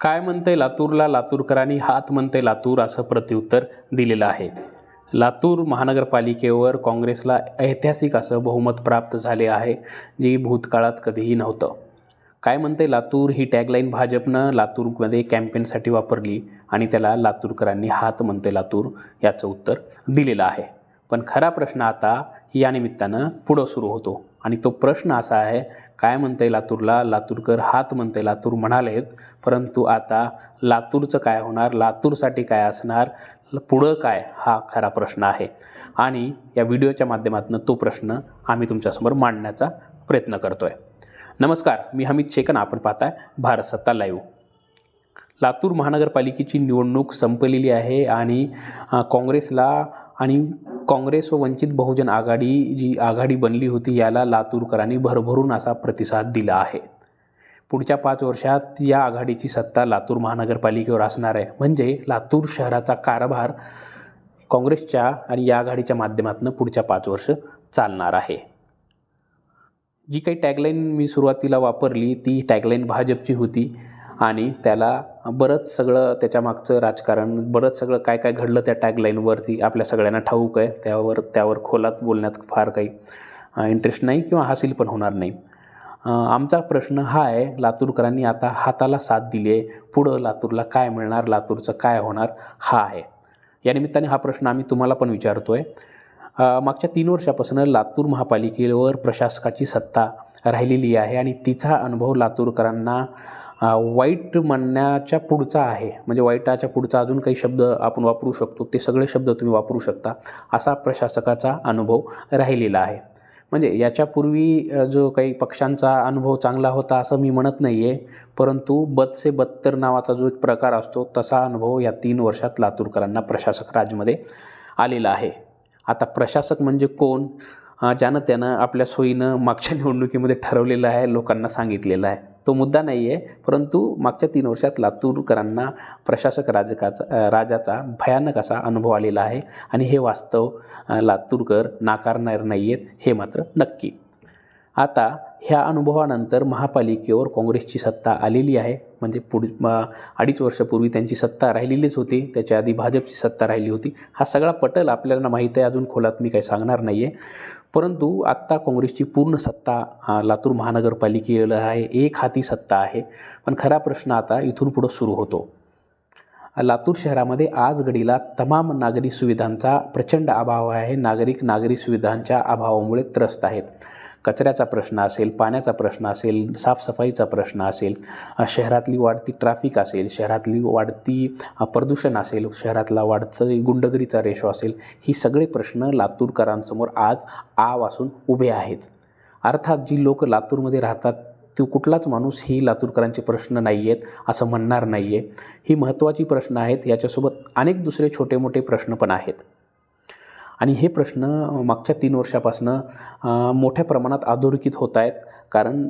काय म्हणते लातूरला? लातूरकरांनी हात म्हणते लातूर असं प्रत्युत्तर दिलेलं आहे. लातूर महानगरपालिकेवर काँग्रेसला ऐतिहासिक असं बहुमत प्राप्त झाले आहे जे भूतकाळात कधीही नव्हतं. काय म्हणते लातूर? ही टॅगलाईन भाजपनं लातूरमध्ये कॅम्पेनसाठी वापरली आणि त्याला लातूरकरांनी हात म्हणते लातूर याचं उत्तर दिलेलं आहे. पण खरा प्रश्न आता या निमित्तानं पुढं सुरू होतो. आणि तो प्रश्न असा आहे काय म्हणते लातूरला? लातूरकर हात म्हणते लातूर म्हणालेत परंतु आता लातूरचं काय होणार? लातूरसाठी काय असणार? पुढं काय? हा खरा प्रश्न आहे. आणि या व्हिडिओच्या माध्यमातून तो प्रश्न आम्ही तुमच्यासमोर मांडण्याचा प्रयत्न करतो आहे नमस्कार मी हमीद शेखन आपण पाहताय भारत सत्ता लाईव्ह. लातूर महानगरपालिकेची निवडणूक संपलेली आहे आणि काँग्रेसला आणि काँग्रेस व वंचित बहुजन आघाडी जी आघाडी बनली होती याला लातूरकरांनी भरभरून असा प्रतिसाद दिला आहे. पुढच्या पाच वर्षात या आघाडीची सत्ता लातूर महानगरपालिकेवर असणार आहे. म्हणजे लातूर शहराचा कारभार काँग्रेसच्या आणि या आघाडीच्या माध्यमातून पुढच्या पाच वर्ष चालणार आहे. जी काही टॅगलाईन मी सुरुवातीला वापरली ती टॅगलाईन भाजपची होती. आणि त्याला बरंच सगळं त्याच्यामागचं राजकारण बरंच सगळं काय काय घडलं त्या टॅगलाईनवरती आपल्या सगळ्यांना ठाऊक आहे. त्यावर त्यावर खोलात बोलण्यात फार काही इंटरेस्ट नाही किंवा हासिल पण होणार नाही. आमचा प्रश्न हा आहे लातूरकरांनी आता हाताला साथ दिली आहे. पुढं लातूरला काय मिळणार लातूरचं काय होणार हा आहे. या निमित्ताने हा प्रश्न आम्ही तुम्हाला पण विचारतो आहे मागच्या तीन वर्षापासून लातूर महापालिकेवर प्रशासकाची सत्ता राहिलेली आहे आणि तिचा अनुभव लातूरकरांना वाईट म्हणण्याच्या पुढचा आहे. म्हणजे वाईटाच्या पुढचा अजून काही शब्द आपण वापरू शकतो. ते सगळे शब्द तुम्ही वापरू शकता. असा प्रशासकाचा अनुभव राहिलेला आहे. म्हणजे याच्यापूर्वी जो काही पक्षांचा अनुभव चांगला होता असं मी म्हणत नाही आहे परंतु बत्से बत्तर नावाचा जो एक प्रकार असतो तसा अनुभव या तीन वर्षात लातूरकरांना प्रशासक राजमध्ये आलेला आहे. आता प्रशासक म्हणजे कोण? ज्यानं त्यानं आपल्या सोयीनं मागच्या निवडणुकीमध्ये ठरवलेलं आहे लोकांना सांगितलेलं आहे. तो मुद्दा नाही आहे परंतु मागच्या तीन वर्षात लातूरकरांना प्रशासक राजकाचा राजाचा भयानक असा अनुभव आलेला आहे. आणि हे वास्तव लातूरकर नाकारणार नाही आहेत हे मात्र नक्की. आता ह्या अनुभवानंतर महापालिकेवर काँग्रेसची सत्ता आलेली आहे. म्हणजे पुढ अडीच वर्षापूर्वी त्यांची सत्ता राहिलेलीच होती. त्याच्या आधी भाजपची सत्ता राहिली होती. हा सगळा पटल आपल्याला माहीत आहे. अजून खोलात मी काही सांगणार नाही आहे परंतु आत्ता काँग्रेसची पूर्ण सत्ता लातूर महानगरपालिकेला आहे. एक हाती सत्ता आहे. पण खरा प्रश्न आता इथून पुढं सुरू होतो. लातूर शहरामध्ये आज घडीला तमाम नागरी सुविधांचा प्रचंड अभाव आहे. नागरिक नागरी सुविधांच्या अभावामुळे त्रस्त आहेत. कचऱ्याचा प्रश्न असेल पाण्याचा प्रश्न असेल साफसफाईचा प्रश्न असेल शहरातली वाढती ट्रॅफिक असेल शहरातली वाढती प्रदूषण असेल शहरातला वाढतं गुंडगिरीचा रेशो असेल ही सगळे प्रश्न लातूरकरांसमोर आज आव असून उभे आहेत. अर्थात जी लोक लातूरमध्ये राहतात तो कुठलाच माणूस ही लातूरकरांचे प्रश्न नाही आहेत असं म्हणणार नाही आहे ही महत्त्वाची प्रश्न आहेत याच्यासोबत अनेक दुसरे छोटे मोठे प्रश्न पण आहेत. आणि हे प्रश्न मागच्या तीन वर्षापासनं मोठ्या प्रमाणात अधोरेखित होत आहेत. कारण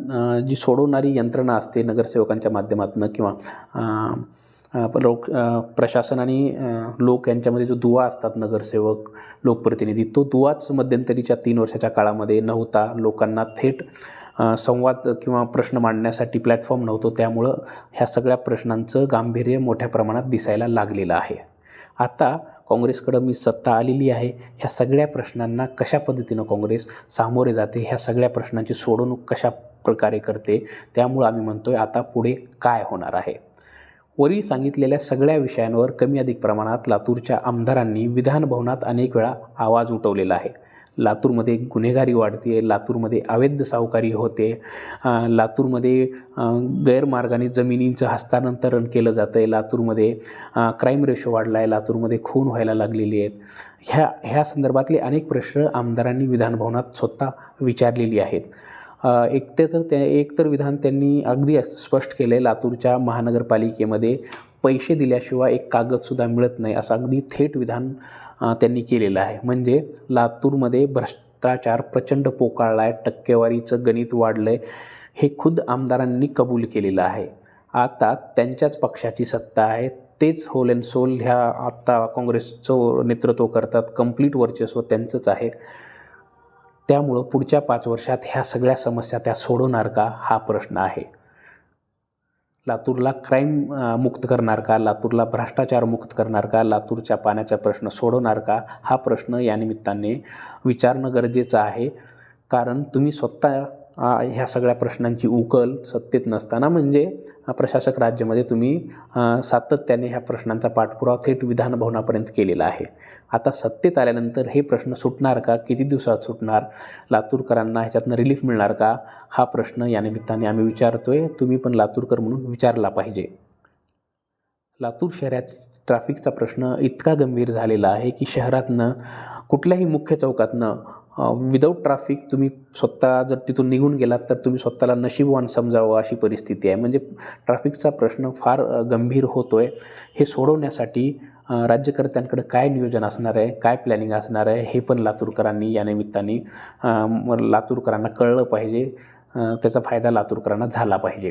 जी सोडवणारी यंत्रणा असते नगरसेवकांच्या माध्यमातून किंवा लोक प्रशासन आणि लोक यांच्यामध्ये जो दुवा असतात नगरसेवक लोकप्रतिनिधी तो दुवाच मध्यंतरीच्या तीन वर्षाच्या काळामध्ये नव्हता. लोकांना थेट संवाद किंवा प्रश्न मांडण्यासाठी प्लॅटफॉर्म नव्हतो. त्यामुळं ह्या सगळ्या प्रश्नांचं गांभीर्य मोठ्या प्रमाणात दिसायला लागलेलं आहे. आता काँग्रेसकडं मी सत्ता आलेली आहे. ह्या सगळ्या प्रश्नांना कशा पद्धतीनं काँग्रेस सामोरे जाते? ह्या सगळ्या प्रश्नांची सोडवणूक कशा प्रकारे करते? त्यामुळं आम्ही म्हणतो आहे आता पुढे काय होणार आहे? वरील सांगितलेल्या सगळ्या विषयांवर कमी अधिक प्रमाणात लातूरच्या आमदारांनी विधानभवनात अनेक वेळा आवाज उठवलेला आहे. लातूरमध्ये गुन्हेगारी वाढते आहे लातूरमध्ये अवैध सावकारी होते लातूरमध्ये गैरमार्गाने जमिनींचं हस्तांतरण केलं जातं आहे लातूरमध्ये क्राईम रेशो वाढला आहे लातूरमध्ये खून व्हायला लागलेली आहेत. ह्या ह्या संदर्भातले अनेक प्रश्न आमदारांनी विधानभवनात स्वतः विचारलेली आहेत. एक ते तर त्या एकतर विधान त्यांनी अगदी असं स्पष्ट केलं आहे लातूरच्या महानगरपालिकेमध्ये पैसे दिल्याशिवाय एक कागदसुद्धा मिळत नाही असं अगदी थेट विधान त्यांनी केलेलं आहे. म्हणजे लातूरमध्ये भ्रष्टाचार प्रचंड पोकाळला आहे टक्केवारीचं गणित वाढलं आहे हे खुद आमदारांनी कबूल केलेलं आहे. आता त्यांच्याच पक्षाची सत्ता आहे. तेच होल अँड सोल ह्या आत्ता काँग्रेसचं नेतृत्व करतात कंप्लीट वर्चस्व त्यांचंच आहे. त्यामुळं पुढच्या पाच वर्षात ह्या सगळ्या समस्या त्या सोडवणार का? हा प्रश्न आहे. लातूरला क्राईम मुक्त करणार का? लातूरला भ्रष्टाचार मुक्त करणार का? लातूरच्या पाण्याचा प्रश्न सोडवणार का? हा प्रश्न या निमित्ताने विचारणं गरजेचं आहे. कारण तुम्ही स्वतः ह्या सगळ्या प्रश्नांची उकल सत्तेत नसताना म्हणजे प्रशासक राज्यामध्ये तुम्ही सातत्याने ह्या प्रश्नांचा पाठपुरावा थेट विधानभवनापर्यंत केलेला आहे. आता सत्तेत आल्यानंतर हे प्रश्न सुटणार का? किती दिवसात सुटणार? लातूरकरांना ह्याच्यातनं रिलीफ मिळणार का? हा प्रश्न या निमित्ताने आम्ही आहे तुम्ही पण लातूरकर म्हणून विचारला पाहिजे. लातूर शहरात ट्रॅफिकचा प्रश्न इतका गंभीर झालेला आहे की शहरातनं कुठल्याही मुख्य चौकातनं विदाऊट ट्रॅफिक तुम्ही स्वतः जर तिथून निघून गेलात तर तुम्ही स्वतःला नशीबवान समजावं अशी परिस्थिती आहे. म्हणजे ट्रॅफिकचा प्रश्न फार गंभीर होतो आहे हे सोडवण्यासाठी राज्यकर्त्यांकडे काय नियोजन असणार आहे काय प्लॅनिंग असणार आहे हे पण लातूरकरांनी या निमित्ताने लातूरकरांना कळलं पाहिजे. त्याचा फायदा लातूरकरांना झाला पाहिजे.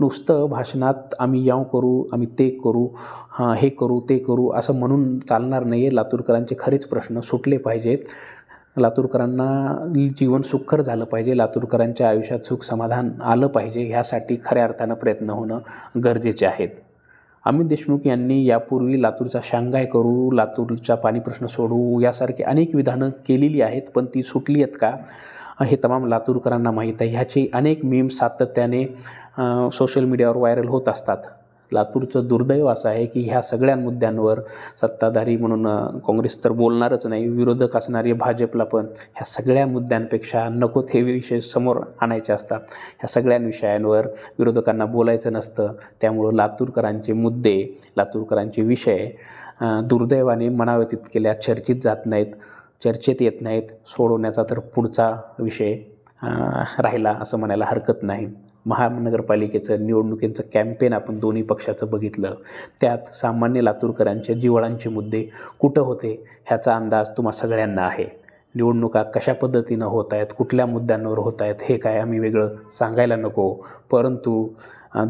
नुसतं भाषणात आम्ही याव करू आम्ही ते करू हां हे करू ते करू असं म्हणून चालणार नाही आहे लातूरकरांचे खरेच प्रश्न सुटले पाहिजेत. लातूरकरांना जीवन सुखकर झालं पाहिजे लातूरकरांच्या आयुष्यात सुख समाधान आलं पाहिजे ह्यासाठी खऱ्या अर्थानं प्रयत्न होणं गरजेचे आहेत. अमित देशमुख यांनी यापूर्वी लातूरचा शांघाय करू लातूरचा पाणी प्रश्न सोडवू यासारखी अनेक विधानं केलेली आहेत पण ती सुटली आहेत का? हे तमाम लातूरकरांना माहीत आहे. ह्याचे अनेक मीम सातत्याने सोशल मीडियावर व्हायरल होत असतात. लातूरचं दुर्दैव असं आहे की ह्या सगळ्या मुद्द्यांवर सत्ताधारी म्हणून काँग्रेस तर बोलणारच नाही विरोधक असणारे भाजपला पण ह्या सगळ्या मुद्द्यांपेक्षा नको ते विषय समोर आणायचे असतात. ह्या सगळ्या विषयांवर विरोधकांना बोलायचं नसतं. त्यामुळं लातूरकरांचे मुद्दे लातूरकरांचे विषय दुर्दैवाने मनाव्यतीत तितकेल्या चर्चेत जात नाहीत. चर्चेत येत नाहीत. सोडवण्याचा तर पुढचा विषय राहिला असं म्हणायला हरकत नाही. महानगरपालिकेचं निवडणुकींचं कॅम्पेन आपण दोन्ही पक्षाचं बघितलं. त्यात सामान्य लातूरकरांच्या जिव्हाळांचे मुद्दे कुठं होते ह्याचा अंदाज तुम्हा सगळ्यांना आहे. निवडणुका कशा पद्धतीनं होत आहेत कुठल्या मुद्द्यांवर होत आहेत हे काय आम्ही वेगळं सांगायला नको. परंतु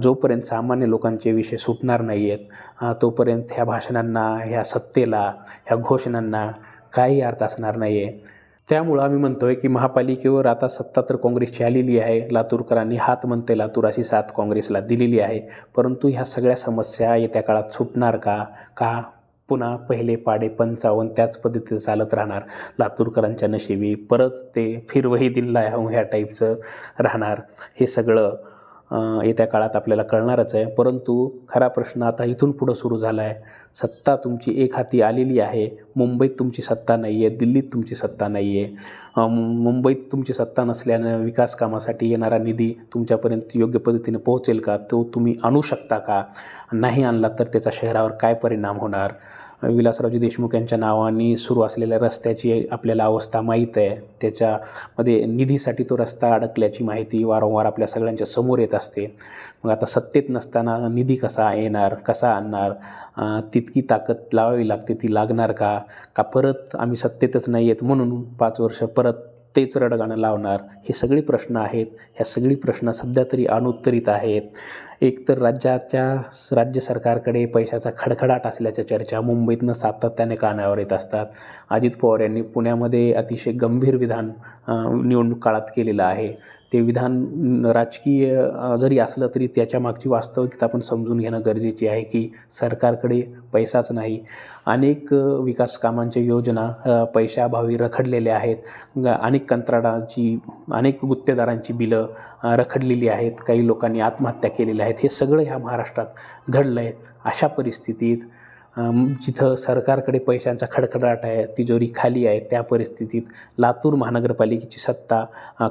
जोपर्यंत सामान्य लोकांचे विषय सुटणार नाही आहेत तोपर्यंत ह्या भाषणांना ह्या सत्तेला ह्या घोषणांना काही अर्थ असणार नाही आहे त्यामुळं आम्ही म्हणतो आहे की महापालिकेवर आता सत्ता तर काँग्रेसची आलेली आहे. लातूरकरांनी हात म्हणते लातूर अशी साथ काँग्रेसला दिलेली आहे. परंतु ह्या सगळ्या समस्या येत्या काळात सुटणार का? का पुन्हा पहिले पाडे पंचावन्न त्याच पद्धतीचं चालत राहणार? लातूरकरांच्या नशिबी परत ते फिरवही दिल्ला ह्या टाईपचं राहणार. हे सगळं येत्या काळात आपल्याला कळणारच आहे. परंतु खरा प्रश्न आता इथून पुढं सुरू झाला आहे सत्ता तुमची एक हाती आलेली आहे. मुंबईत तुमची सत्ता नाही आहे दिल्लीत तुमची सत्ता नाही आहे मुंबईत तुमची सत्ता नसल्यानं विकास कामासाठी येणारा निधी तुमच्यापर्यंत योग्य पद्धतीने पोहोचेल का? तो तुम्ही आणू शकता का? नाही आणला तर त्याचा शहरावर काय परिणाम होणार? विलासरावजी देशमुख यांच्या नावाने सुरू असलेल्या रस्त्याची आपल्याला अवस्था माहीत आहे. त्याच्यामध्ये निधीसाठी तो रस्ता अडकल्याची माहिती वारंवार आपल्या सगळ्यांच्या समोर येत असते. मग आता सत्तेत नसताना निधी कसा येणार कसा आणणार तितकी ताकद लावावी लागते ती लागणार का? का परत आम्ही सत्तेतच नाही आहेत म्हणून पाच वर्ष परत तेच रडगाणं लावणार? हे सगळे प्रश्न आहेत. ह्या सगळी प्रश्न सध्या तरी अनुत्तरित आहेत. एकतर राज्याच्या राज्य सरकारकडे पैशाचा खडखडाट असल्याच्या चर्चा मुंबईतनं सातत्याने कानावर येत असतात. अजित पवार यांनी पुण्यामध्ये अतिशय गंभीर विधान निवडणूक काळात केलेलं आहे. ते विधान राजकीय जरी असलं तरी त्याच्या मागची वास्तविकता आपण समजून घेणं गरजेची आहे की सरकारकडे पैसाच नाही. अनेक विकास कामांच्या योजना पैशाअभावी रखडलेल्या आहेत. अनेक कंत्राटाची अनेक गुत्तेदारांची बिलं रखडलेली आहेत. काही लोकांनी आत्महत्या केलेल्या आहेत. हे सगळं ह्या महाराष्ट्रात घडलं आहे अशा परिस्थितीत जिथं सरकारकडे पैशांचा खडखडाट आहे तिजोरी खाली आहे त्या परिस्थितीत लातूर महानगरपालिकेची सत्ता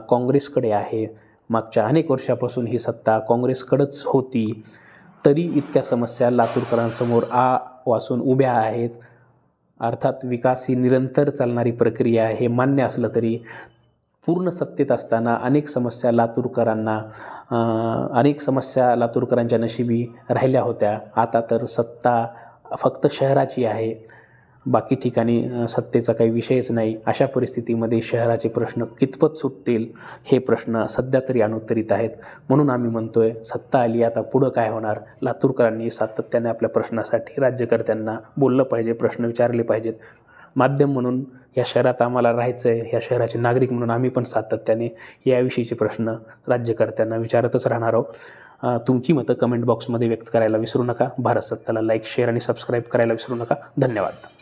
काँग्रेसकडे आहे. मागच्या अनेक वर्षापासून ही सत्ता काँग्रेसकडंच होती. तरी इतक्या समस्या लातूरकरांसमोर आ वासून उभ्या आहेत. अर्थात विकास ही निरंतर चालणारी प्रक्रिया आहे हे मान्य असलं तरी पूर्ण सत्तेत असताना अनेक समस्या लातूरकरांना अनेक समस्या लातूरकरांच्या नशिबी राहिल्या होत्या. आता तर सत्ता फक्त शहराची आहे. बाकी ठिकाणी सत्तेचा काही विषयच नाही. अशा परिस्थितीमध्ये शहराचे प्रश्न कितपत सुटतील हे प्रश्न सध्या तरी अनुत्तरित आहेत. म्हणून आम्ही म्हणतोय सत्ता आली आता पुढं काय होणार? लातूरकरांनी सातत्याने आपल्या प्रश्नासाठी राज्यकर्त्यांना बोललं पाहिजे प्रश्न विचारले पाहिजेत. माध्यम म्हणून या शहरात आम्हाला राहायचं आहे या शहराचे नागरिक म्हणून आम्ही पण सातत्याने याविषयीचे प्रश्न राज्यकर्त्यांना विचारतच राहणार आहोत. तुमची मतं कमेंट बॉक्समध्ये व्यक्त करायला विसरू नका. भारत सत्ताला लाईक शेअर आणि सबस्क्राईब करायला विसरू नका. धन्यवाद.